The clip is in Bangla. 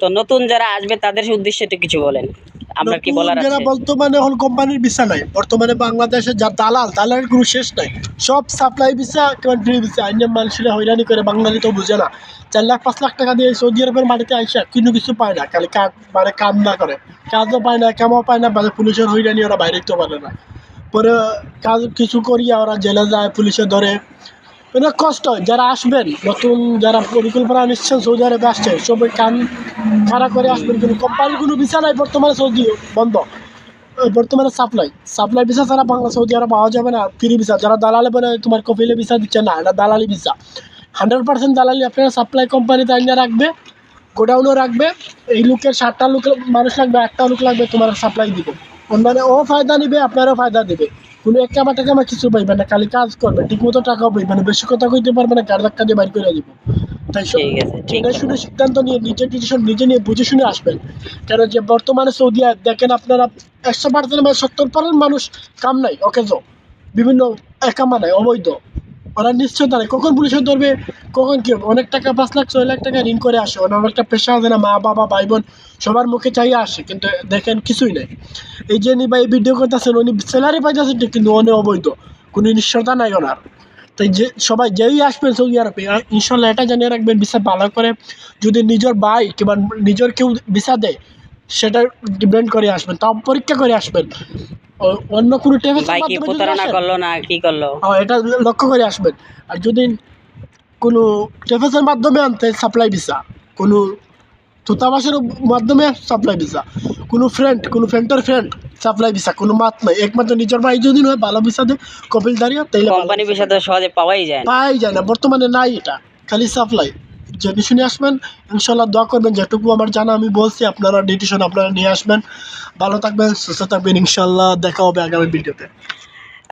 তো নতুন যারা আসবে তাদের উদ্দেশ্যে তো কিছু বলেন। আপনার কি বলার যারা বর্তমানে এখন কোম্পানির ভিসা নাই। বর্তমানে বাংলাদেশে যা দালাল দালালের কোনো শেষ নাই। সব সাপ্লাই ভিসা কেমন ফ্রি ভিসা অন্য মানুষরা হয়রানি করে বাঙালি তো বুঝে না। চার লাখ পাঁচ লাখ টাকা দিয়ে সৌদি আরবের মাটিতে আইসা কোনো কিছু পায় না। খালি কাজ মানে কাম না করে। কাজও পায় না কামও পায় না মানে পুলিশের হয়রানি ওরা বাইরে তো পারে না। পরে কাজ কিছু করিয়া ওরা জেলে যায় পুলিশে ধরে। অনেক কষ্ট। যারা আসবেন, নতুন যারা পরিকল্পনা নিচ্ছেন, সৌদি আরবে আসছে সবাই কান খাড়া করে আসবেন। কিন্তু কোম্পানির কোনো ভিসা নাই, বর্তমানে সৌদি বন্ধ। বর্তমানে সাপ্লাই সাপ্লাই ভিসা ছাড়া বাংলা, সৌদি আরব পাওয়া যাবে না, ফ্রি ভিসা যারা দালালে বলে তোমার কপিলে ভিসা দিচ্ছে না, এটা দালালি ভিসা হান্ড্রেড পার্সেন্ট দালালি, আপনারা সাপ্লাই কোম্পানিতে আইনা রাখবে গোডাউনও রাখবে, এই লোকের সাতটা লোক মানুষ লাগবে একটা লোক লাগবে, তোমার সাপ্লাই দিবে। মানে ও ফায়দা নিবে, আপনারও ফায়দা দিবে। কোনো এক কামা টাকা কিছু পাইবে না খালি কাজ করবে ঠিক মতো টাকাও পাইবে না বেশি কথা কইতে পারবে না গাড় ধাক্কা দিয়ে বাইর করে দিব। তাই আছে শুনে সিদ্ধান্ত নিয়ে নিজে ডিসিশন নিজে নিয়ে বুঝে শুনে আসবেন। কেন যে বর্তমানে সৌদি দেখেন আপনারা একশো পার্সেন্ট বা সত্তর পার্সেন্ট মানুষ কাম নাই অকেজ। বিভিন্ন একামা নাই অবৈধ। ওরা নিশ্চয়তা নেই কখন পুলিশে ধরবে, কখন কি অনেক টাকা, পাঁচ লাখ, ছয় লাখ টাকা ঋণ করে আসে। ওনার একটা পেশা আছে না, মা, বাবা ভাই বোন সবার মুখে চাইয়ে আসে, কিন্তু দেখেন কিছুই নেই। এই যে এই ভিডিও করতেছেন, উনি স্যালারি পাইতেছেন ঠিক, কিন্তু উনি অবৈধ। কোনো নিশ্চয়তা নাই ওনার। তাই যে, সবাই যেই আসবেন সৌদি আরবে ইনশাল্লাহ এটা জানিয়ে রাখবেন ভিসা ভালো করে। যদি নিজের ভাই কিংবা নিজের কেউ ভিসা দেয় সেটা ডিপেন্ড করে আসবেন তাও পরীক্ষা করে আসবেন। অন্য কোনো টেবিল প্রতারণা করল না কি করল? এটা লক্ষ্য করে আসবেন। আর যদি কোনো ট্রেফেসের মাধ্যমে আনতে সাপ্লাই ভিসা কোনো দূতাবাসের মাধ্যমে সাপ্লাই ভিসা কোনো ফ্রেন্ড কোনো ফ্রেন্ডের ফ্রেন্ড সাপ্লাই ভিসা কোনো মাত নাই একমাত্র নিজের ভাই যদি নয় ভালো ভিসা দেয় কপিল দাঁড়িয়ে তাইলে কোম্পানি বিষয় তো সহজে পাওয়াই যায় পাই যায় না বর্তমানে নাই এটা খালি সাপ্লাই জেনে শুনে আসবেন, ইনশাল্লাহ দোয়া করবেন, যেটুকু আমার জানা, আমি বলছি, আপনারা ডিটিশন আপনারা নিয়ে আসবেন। ভালো থাকবেন, সুস্থ থাকবেন, ইনশাল্লাহ দেখা হবে আগামী ভিডিওতে।